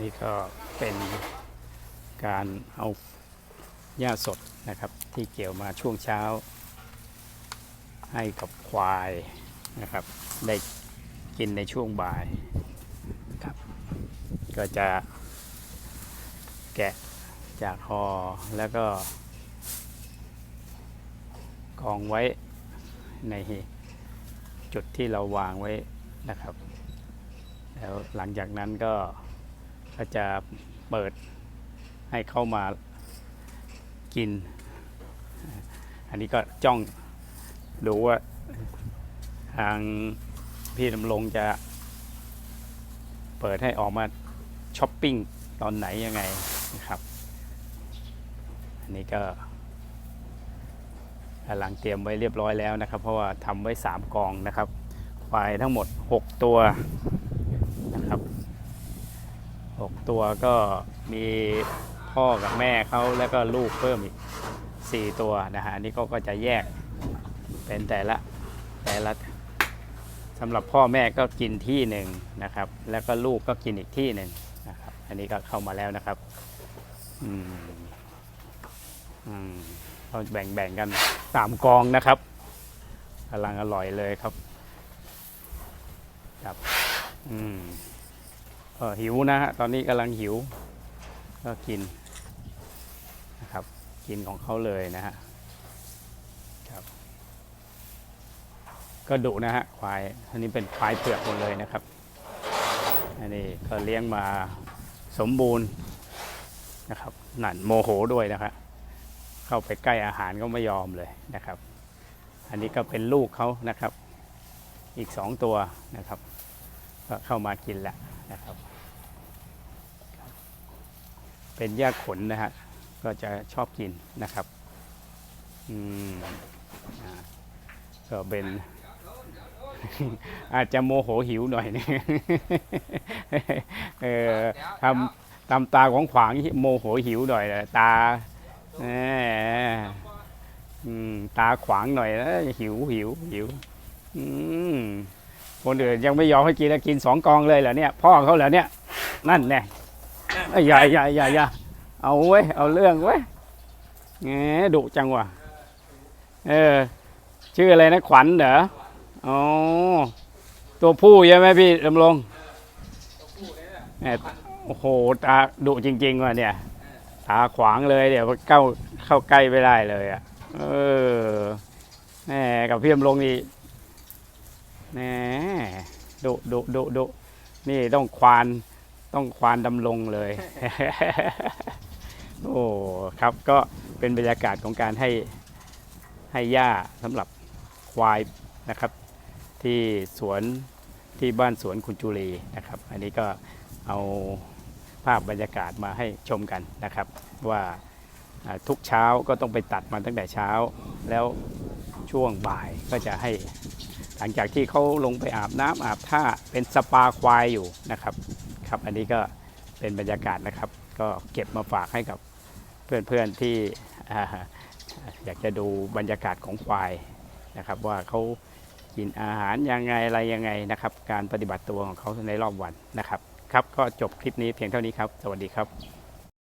นี่ก็เป็นการเอาหญ้าสดนะครับ ที่เกี่ยวมาช่วงเช้า ให้กับควายนะครับ ได้กินในช่วงบ่ายครับ ก็จะแกะจากคอแล้วก็กองไว้ในจุดที่เราวางไว้นะครับ แล้วหลังจากนั้นก็ ก็จะเปิดให้เข้ามากิน อันนี้ก็จ้องดูว่าทางพี่ดำรงจะเปิดให้ออกมาช้อปปิ้งตอนไหนยังไงนะครับ อันนี้ก็กำลังเตรียมไว้เรียบร้อยแล้วนะครับ เพราะว่าทำไว้ 3 กองนะครับควายทั้งหมด 6 ตัว 6 ตัวก็มีพ่อกับแม่เขาแล้วก็ลูกเพิ่มอีก 4 ตัวนะฮะอันนี้ก็ก็จะแยกเป็นแต่ละแต่ละสำหรับพ่อแม่ก็กินที่หนึ่งนะครับ แล้วก็ลูกก็กินอีกที่หนึ่งนะครับ อันนี้ก็เข้ามาแล้วนะครับอืมอืมเราแบ่งแบ่งกันสามกองนะครับกำลังอร่อยเลยครับครับ อืม หิวนะฮะตอนนี้กำลังหิวก็กินนะครับกินของเขาเลยนะฮะครับก็ดุนะฮะควายอันนี้เป็นควายเผือกหมดเลยนะครับอันนี้ก็เลี้ยงมาสมบูรณ์นะครับหนั่นโมโหด้วยนะครับเข้าไปใกล้อาหารก็ไม่ยอมเลยนะครับ อันนี้ก็เป็นลูกเขานะครับ อีกสองตัวนะครับก็เข้ามากินแล้ว นะครับ เป็นหญ้าขนนะฮะก็จะชอบกินนะครับอืมอ่าก็เป็นอาจจะโมโหหิวหน่อยนึงเออทำตำตาของขวางโมโหหิวหน่อยตาอืมตาขวางหน่อยนะหิวหิวหิว อืม คนอื่นยังไม่ยอมให้กินแล้วกินสองกองเลยเหรอเนี่ย พ่อเขาเหรอเนี่ย นั่นแน่เอ้ยอย่าอย่าอย่าอย่าเอาเว้ยเอาเรื่องเว้ยแหมดุจังวะเออ ชื่ออะไรนะขวัญเหรออ๋อตัวผู้ใช่ไหมพี่ดำรงแหมโอ้โหตาดุจริงๆว่ะเนี่ย ตาขวางเลยเดี๋ยวเข้าเข้าใกล้ไม่ได้เลยอะเออแหมกับพี่ดำรงนี่ แหมดุดุดุดุนี่ต้องควานต้องควานดำรงเลย โอ้ครับก็เป็นบรรยากาศของการให้ให้หญ้าสำหรับควายนะครับ ที่สวนที่บ้านสวนคุณจุลีนะครับ อันนี้ก็เอาภาพบรรยากาศมาให้ชมกันนะครับ ว่าอ่าทุกเช้าก็ต้องไปตัดมันตั้งแต่เช้า แล้วช่วงบ่ายก็จะให้ หลังจากที่เขาลงไปอาบน้ำอาบท่าเป็นสปาควายอยู่นะครับครับ อันนี้ก็เป็นบรรยากาศนะครับ ก็เก็บมาฝากให้กับเพื่อนๆที่ออยากจะดูบรรยากาศของควายนะครับ ว่าเขากินอาหารยังไงอะไรยังไงนะครับ การปฏิบัติตัวของเขาในรอบวันนะครับ ครับก็จบคลิปนี้เพียงเท่านี้ครับ สวัสดีครับ